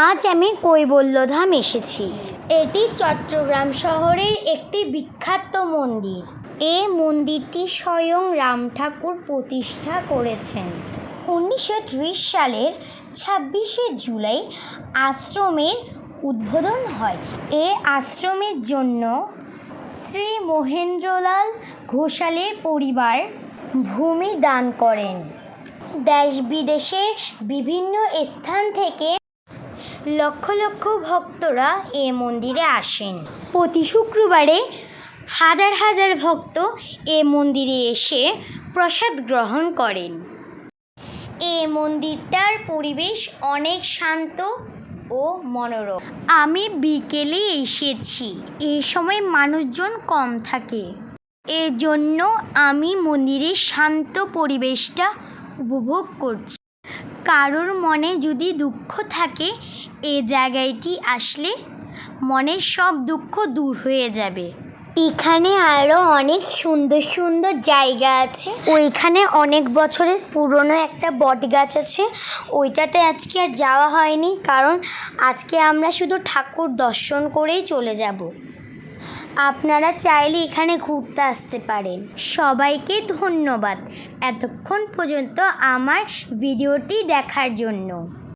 আজ আমি কৈবল্যধাম এসেছি। এটি চট্টগ্রাম শহরের একটি বিখ্যাত মন্দির। এ মন্দিরটি স্বয়ং রাম ঠাকুর প্রতিষ্ঠা করেছেন। উনিশশো ত্রিশ সালের ছাব্বিশে জুলাই আশ্রমের উদ্বোধন হয়। এ আশ্রমের জন্য শ্রী মহেন্দ্রলাল ঘোষালের পরিবার ভূমি দান করেন। দেশ বিদেশের বিভিন্ন স্থান থেকে লক্ষ লক্ষ ভক্তরা এ মন্দিরে আসেন। প্রতি শুক্রবারে হাজার হাজার ভক্ত এ মন্দিরে এসে প্রসাদ গ্রহণ করেন। এ মন্দিরটার পরিবেশ অনেক শান্ত ও মনোরম। আমি বিকেলে এসেছি। এই সময় মানুষজন কম থাকে। এজন্য আমি মন্দিরের শান্ত পরিবেশটা উপভোগ করছি। কারোর মনে যদি দুঃখ থাকে এই জায়গাটি আসলে মনের সব দুঃখ দূর হয়ে যাবে। এখানে আরও অনেক সুন্দর সুন্দর জায়গা আছে। ওইখানে অনেক বছরের পুরনো একটা বট গাছ আছে। ওইটাতে আজকে আর যাওয়া হয়নি, কারণ আজকে আমরা শুধু ঠাকুর দর্শন করেই চলে যাব। আপনারা চাইলে এখানে ঘুরতে আসতে পারেন। সবাইকে ধন্যবাদ এতক্ষণ পর্যন্ত আমার ভিডিওটি দেখার জন্য।